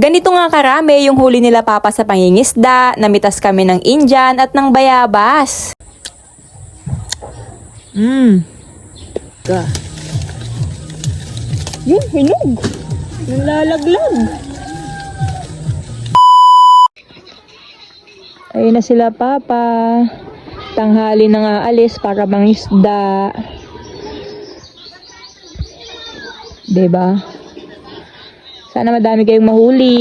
Ganito nga karami yung huli nila papa sa pangingisda, namitas kami ng Indian at ng bayabas. Mmm. Ga. Yun, hinog. Nalalaglag. Ayun na sila papa. Tanghali na nga alis para mangisda. 'Di ba? Sana madami kayong mahuli.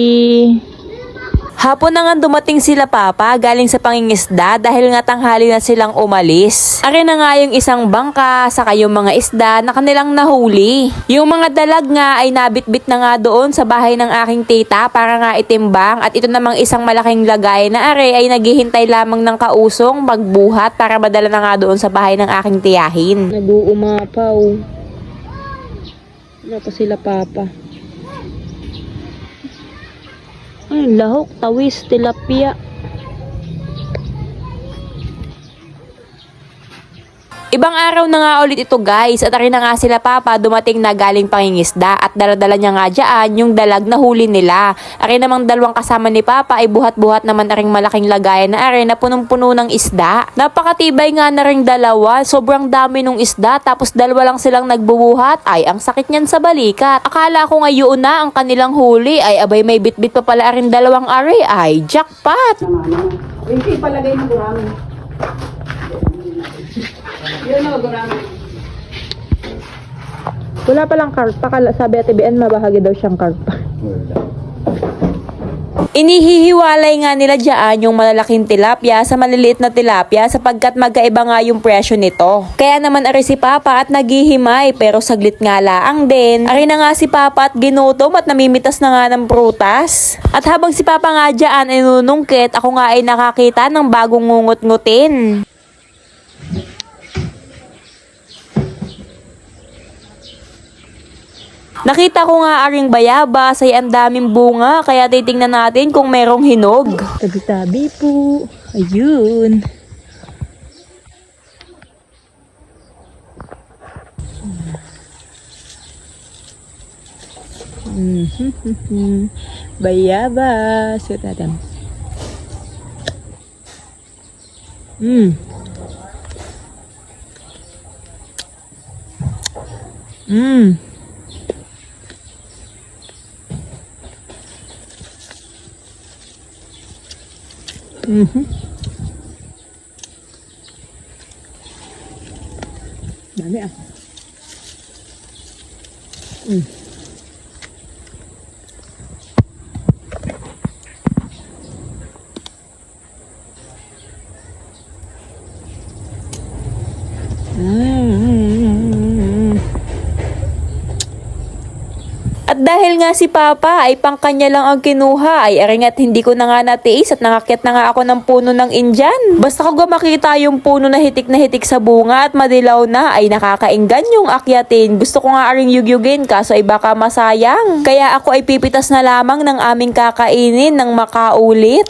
Hapon na nga dumating sila papa galing sa pangingisda dahil nga tanghali na silang umalis. Ari na nga yung isang bangka saka yung mga isda na kanilang nahuli. Yung mga dalag nga ay nabitbit na nga doon sa bahay ng aking tita para nga itimbang at ito namang isang malaking lagay na are ay naghihintay lamang ng kausong magbuhat para madala na nga doon sa bahay ng aking tiyahin. Nag-uumapaw. Ano pa sila papa? Ay, lahok, tawis, tilapia. Ibang araw na nga ulit ito guys at rin na nga sila papa dumating na galing pangingisda at daladala niya nga dyan yung dalag na huli nila. Ari namang dalawang kasama ni papa ay buhat-buhat naman aring malaking lagayan na ari na punong-puno ng isda. Napakatibay nga na ring dalawa, sobrang dami ng isda tapos dalawa lang silang nagbubuhat ay ang sakit niyan sa balikat. Akala ko nga yun na ang kanilang huli ay abay may bitbit pa pala aring dalawang ari ay jackpot. Hindi palagay mo gurami. Yun o, gurami. Wala palang karpa. Kala, sabi at IBN, mabahagi daw siyang karpa. Inihihiwalay nga nila dyan yung malalaking tilapia sa maliliit na tilapia sapagkat magkaiba nga yung presyo nito. Kaya naman ari si Papa at naghihimay pero saglit nga laang din. Ari na nga si Papa at ginutom at namimitas na nga ng prutas. At habang si Papa nga dyan ay nunungkit, ako nga ay nakakita ng bagong ngungut-ngutin. Nakita ko nga aring bayabas ay ang daming bunga kaya titingnan natin kung merong hinog. Tabi-tabi po. Ayun. Mhm. bayabas. Ito natin. Mm. Mm. Mhm. Dami ah. Mm. Mm. At dahil nga si Papa ay pangkanya lang ang kinuha, ay aring at hindi ko na nga natiis at nakakit na nga ako ng puno ng Indian. Basta ko makita yung puno na hitik na hitik sa bunga at madilaw na ay nakakainggan yung akyatin. Gusto ko nga aring yugyugin kaso ay baka masayang. Kaya ako ay pipitas na lamang ng aming kakainin ng makaulit.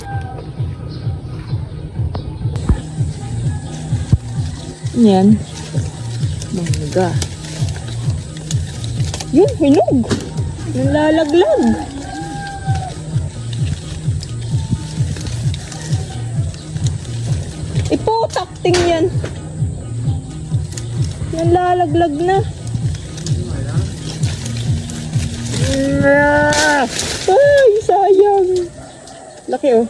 Yan. Mangga. Yun, hinog. Nalalaglag. Iputak ting yan. Nalalaglag na. Ah! Ay, sayang. Laki oh.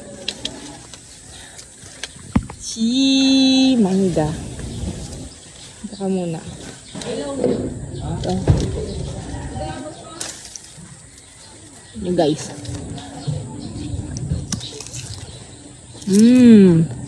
Si mangga. Baka muna. Ito. Yung guys. Mmm.